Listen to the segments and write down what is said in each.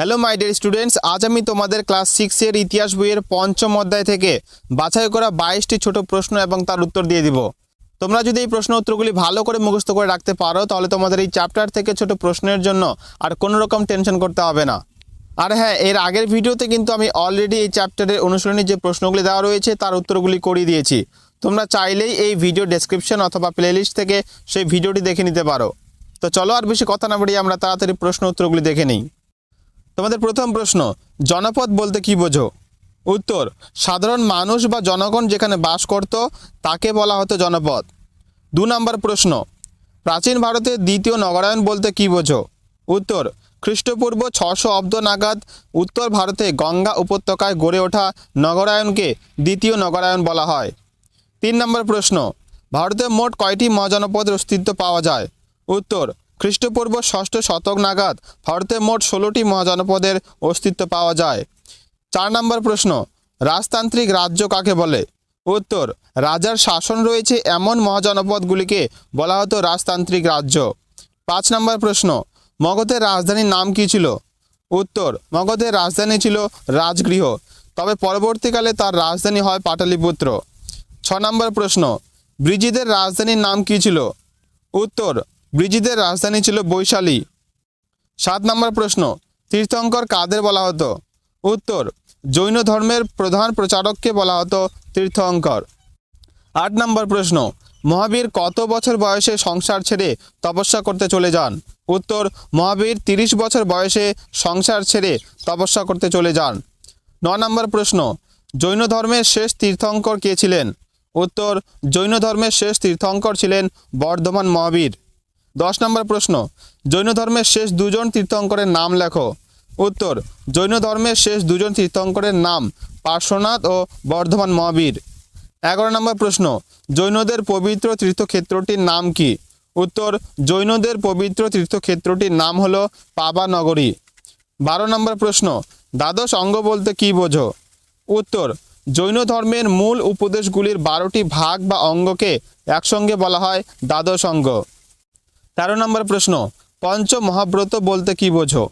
Hello my dear students আজ আমি তোমাদের ক্লাস সিক্সের ইতিহাস বইয়ের পঞ্চম অধ্যায় থেকে বাছাই করা বাইশটি ছোট প্রশ্ন এবং তার উত্তর দিয়ে দিব। তোমরা যদি এই প্রশ্ন উত্তরগুলি ভালো করে মুখস্থ করে রাখতে পারো, তাহলে তোমাদের এই চ্যাপ্টার থেকে ছোট প্রশ্নের জন্য আর কোনো রকম টেনশন করতে হবে না। আর হ্যাঁ এর আগের ভিডিওতে কিন্তু আমি অলরেডি এই চ্যাপ্টারের অনুশীলনী যে প্রশ্নগুলি দেওয়া রয়েছে, তার উত্তরগুলি করিয়ে দিয়েছি। তোমরা চাইলেই এই ভিডিও ডেসক্রিপশন অথবা প্লেলিস্ট থেকে সেই ভিডিওটি দেখে নিতে পারো। তো চলো আর বেশি কথা না বাড়িয়ে আমরা তাড়াতাড়ি প্রশ্ন উত্তরগুলি দেখে নিই। তোমাদের প্রথম প্রশ্ন, জনপদ বলতে কি বোঝো? উত্তর, সাধারণ মানুষ বা জনগণ যেখানে বাস করত, তাকে বলা হতো জনপদ। দু নম্বর প্রশ্ন, প্রাচীন ভারতের দ্বিতীয় নগরায়ণ বলতে কি বোঝো? উত্তর, খ্রিস্টপূর্ব ছশো অব্দ নাগাদ উত্তর ভারতে গঙ্গা উপত্যকায় গড়ে ওঠা নগরায়ণকে দ্বিতীয় নগরায়ণ বলা হয়। তিন নম্বর প্রশ্ন, ভারতে মোট কয়টি মহাজনপদের অস্তিত্ব পাওয়া যায়? উত্তর খ্রিস্টপূর্ব ষষ্ঠ শতক নাগাদ ভারতে মোট ষোলোটি মহাজনপদের অস্তিত্ব পাওয়া যায়। চার নম্বর প্রশ্ন, রাজতান্ত্রিক রাজ্য কাকে বলে? উত্তর, রাজার শাসন রয়েছে এমন মহাজনপদগুলিকে বলা হতো রাজতান্ত্রিক রাজ্য। পাঁচ নম্বর প্রশ্ন, মগধের রাজধানীর নাম কী ছিল? উত্তর, মগধের রাজধানী ছিল রাজগৃহ, তবে পরবর্তীকালে তার রাজধানী হয় পাটালিপুত্র। ছ নম্বর প্রশ্ন, ব্রিজিদের রাজধানীর নাম কী ছিল? উত্তর ব্রিজিদের রাজধানী ছিল বৈশালী। সাত নম্বর প্রশ্ন, তীর্থঙ্কর কাদের বলা হতো? উত্তর, জৈন ধর্মের প্রধান প্রচারককে বলা হতো তীর্থঙ্কর। আট নম্বর প্রশ্ন, মহাবীর কত বছর বয়সে সংসার ছেড়ে তপস্যা করতে চলে যান? উত্তর, মহাবীর তিরিশ বছর বয়সে সংসার ছেড়ে তপস্যা করতে চলে যান। ন নম্বর প্রশ্ন, জৈন ধর্মের শেষ তীর্থঙ্কর কে ছিলেন? উত্তর, জৈন ধর্মের শেষ তীর্থঙ্কর ছিলেন বর্ধমান মহাবীর। দশ নম্বর প্রশ্ন, জৈন ধর্মের শেষ দুজন তীর্থঙ্করের নাম লেখো। উত্তর, জৈন ধর্মের শেষ দুজন তীর্থঙ্করের নাম পার্শ্বনাথ ও বর্ধমান মহাবীর। এগারো নম্বর প্রশ্ন, জৈনদের পবিত্র তীর্থক্ষেত্রটির নাম কি? উত্তর, জৈনদের পবিত্র তীর্থক্ষেত্রটির নাম হল পাবা নগরী বারো নম্বর প্রশ্ন, দ্বাদশ অঙ্গ বলতে কি বোঝো? উত্তর, জৈন ধর্মের মূল উপদেশগুলির বারোটি ভাগ বা অঙ্গকে একসঙ্গে বলা হয় দ্বাদশ অঙ্গ। তেরো নম্বর প্রশ্ন পঞ্চ মহাব্রত বলতে কি বোঝো?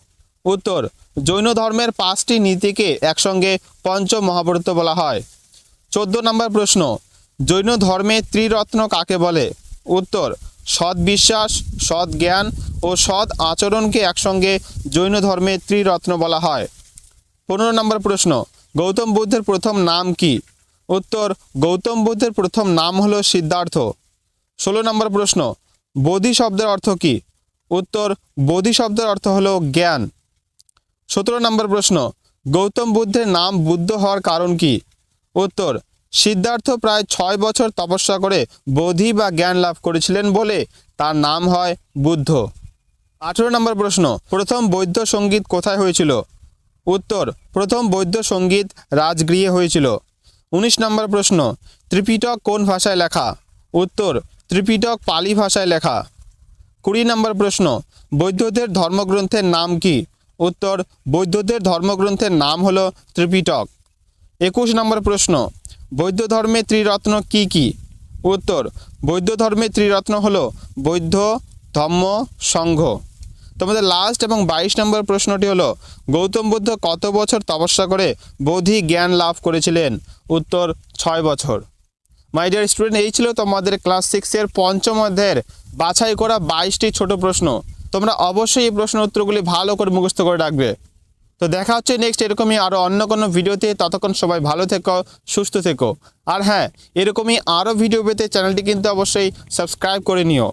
উত্তর, জৈন ধর্মের পাঁচটি নীতিকে একসঙ্গে পঞ্চ মহাব্রত বলা হয়। চোদ্দ নম্বর প্রশ্ন, জৈন ধর্মে ত্রিরত্ন কাকে বলে? উত্তর, সৎ বিশ্বাস, সৎ জ্ঞান ও সৎ আচরণকে একসঙ্গে জৈন ধর্মে ত্রিরত্ন বলা হয়। পনেরো নম্বর প্রশ্ন, গৌতম বুদ্ধের প্রথম নাম কি? উত্তর, গৌতম বুদ্ধের প্রথম নাম হলো সিদ্ধার্থ। ষোলো নম্বর প্রশ্ন বোধি শব্দের অর্থ কি? উত্তর, বোধি শব্দের অর্থ হলো জ্ঞান। সতেরো নম্বর প্রশ্ন, গৌতম বুদ্ধের নাম বুদ্ধ হওয়ার কারণ কি? উত্তর, সিদ্ধার্থ প্রায় ছয় বছর তপস্যা করে বোধি বা জ্ঞান লাভ করেছিলেন বলে তার নাম হয় বুদ্ধ। আঠেরো নম্বর প্রশ্ন, প্রথম বৌদ্ধ সংগীত কোথায় হয়েছিল? উত্তর, প্রথম বৌদ্ধ সংগীত রাজগৃহে হয়েছিল। উনিশ নম্বর প্রশ্ন, ত্রিপিটক কোন ভাষায় লেখা? উত্তর ত্রিপিটক পালি ভাষায় লেখা। কুড়ি নম্বর প্রশ্ন, বৌদ্ধদের ধর্মগ্রন্থের নাম কি? উত্তর, বৌদ্ধদের ধর্মগ্রন্থের নাম হলো ত্রিপিটক। একুশ নম্বর প্রশ্ন, বৌদ্ধ ধর্মে ত্রিরত্ন কি কি? উত্তর, বৌদ্ধ ধর্মে ত্রিরত্ন হলো বৌদ্ধ ধম্ম সংঘ। তোমাদের লাস্ট এবং বাইশ নম্বর প্রশ্নটি হলো, গৌতম বুদ্ধ কত বছর তপস্যা করে বোধি জ্ঞান লাভ করেছিলেন? উত্তর, ছয় বছর। মাই ডিয়ার স্টুডেন্ট এই ছিল তোমাদের ক্লাস সিক্সের পঞ্চম অধ্যায়ের বাছাই করা বাইশটি ছোট প্রশ্ন। তোমরা অবশ্যই এই প্রশ্ন উত্তরগুলি ভালো করে মুখস্থ করে রাখবে। তো দেখা হচ্ছে নেক্সট এরকমই আরও অন্য কোনো ভিডিওতে। ততক্ষণ সবাই ভালো থেকো, সুস্থ থেকো। আর হ্যাঁ এরকমই আরও ভিডিও পেতে চ্যানেলটি কিন্তু অবশ্যই সাবস্ক্রাইব করে নিও।